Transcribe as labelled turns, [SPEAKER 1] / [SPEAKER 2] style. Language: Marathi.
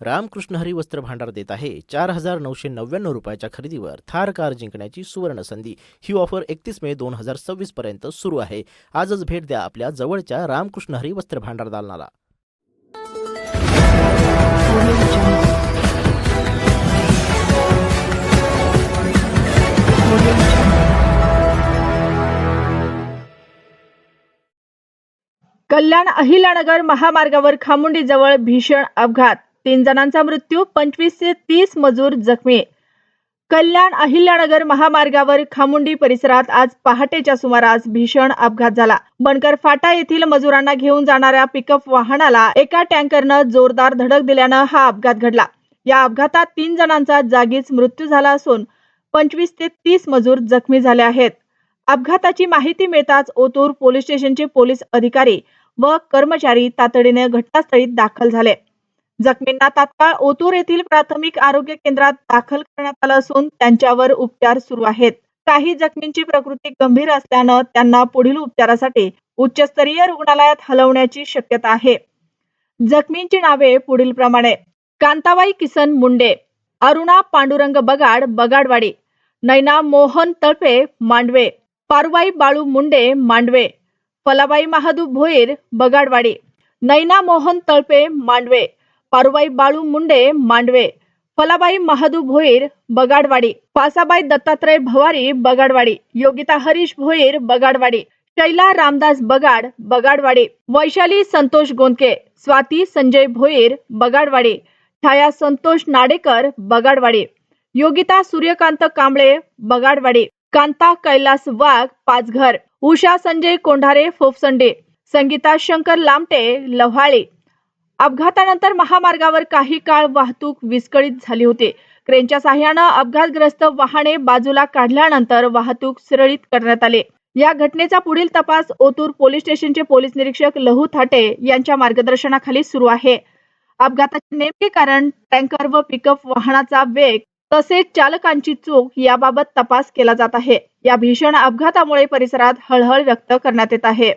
[SPEAKER 1] रामकृष्ण हरी वस्त्र भांडार देत आहे. चार हजार नऊशे नव्याण्णव रुपयाच्या खरेदीवर थार कार जिंकण्याची सुवर्ण संधी. ही ऑफर एकतीस मे दोन हजार सव्वीस पर्यंत सुरू आहे. आजच भेट द्या आपल्या जवळच्या रामकृष्ण हरी वस्त्र भांडार दालनाला.
[SPEAKER 2] कल्याण अहिल्यानगर महामार्गावर खामुंडीजवळ भीषण अपघात. तीन जणांचा मृत्यू पंचवीस ते तीस मजूर जखमी. कल्याण अहिल्यानगर महामार्गावर खामुंडी परिसरात आज पहाटेच्या सुमारास भीषण अपघात झाला. बनकर फाटा येथील मजुरांना घेऊन जाणाऱ्या पिकअप वाहनाला एका टँकरनं जोरदार धडक दिल्यानं हा अपघात घडला. या अपघातात तीन जणांचा जागीच मृत्यू झाला असून पंचवीस ते तीस मजूर जखमी झाले आहेत. अपघाताची माहिती मिळताच ओतूर पोलीस स्टेशनचे पोलीस अधिकारी व कर्मचारी तातडीने घटनास्थळी दाखल झाले. जखमींना तात्काळ ओतूर येथील प्राथमिक आरोग्य केंद्रात दाखल करण्यात आलं असून त्यांच्यावर उपचार सुरू आहेत. काही जखमींची प्रकृती गंभीर असल्यानं त्यांना पुढील उपचारासाठी उच्चस्तरीय रुग्णालयात हलवण्याची शक्यता आहे. जखमींची नावे पुढील प्रमाणे. कांताबाई किसन मुंडे अरुणा पांडुरंग बगाड बगाडवाडी नैना मोहन तळपे मांडवे पारुबाई बाळू मुंडे मांडवे फलाबाई महादू भोईर बगाडवाडी नैना मोहन तळपे मांडवे पारुबाई बाळू मुंडे मांडवे फलाबाई महादू भोईर बगाडवाडी पासाबाई दत्तात्रय भवारी बगाडवाडी योगिता हरीश भोईर बगाडवाडी शैला रामदास बगाड बगाडवाडी वैशाली संतोष गोंदके स्वाती संजय भोईर बगाडवाडी छाया संतोष नाडेकर बगाडवाडी योगिता सूर्यकांत कांबळे बगाडवाडी कांता कैलास वाघ पाचघर उषा संजय कोंढारे फोफसंडे संगीता शंकर लामटे लव्हाळी अपघातानंतर महामार्गावर काही काळ वाहतूक विस्कळीत झाली होती. क्रेनच्या साह्यानं अपघातग्रस्त वाहने बाजूला काढल्यानंतर वाहतूक सुरळीत करण्यात आली. या घटनेचा पुढील तपास ओतूर पोलीस स्टेशनचे पोलीस निरीक्षक लहू थाटे यांच्या मार्गदर्शनाखाली सुरू आहे. अपघाताचे नेमके कारण टँकर व पिकअप वाहनाचा वेग तसेच चालकांची चूक याबाबत तपास केला जात आहे. या भीषण अपघातामुळे परिसरात हळहळ व्यक्त करण्यात येत आहे.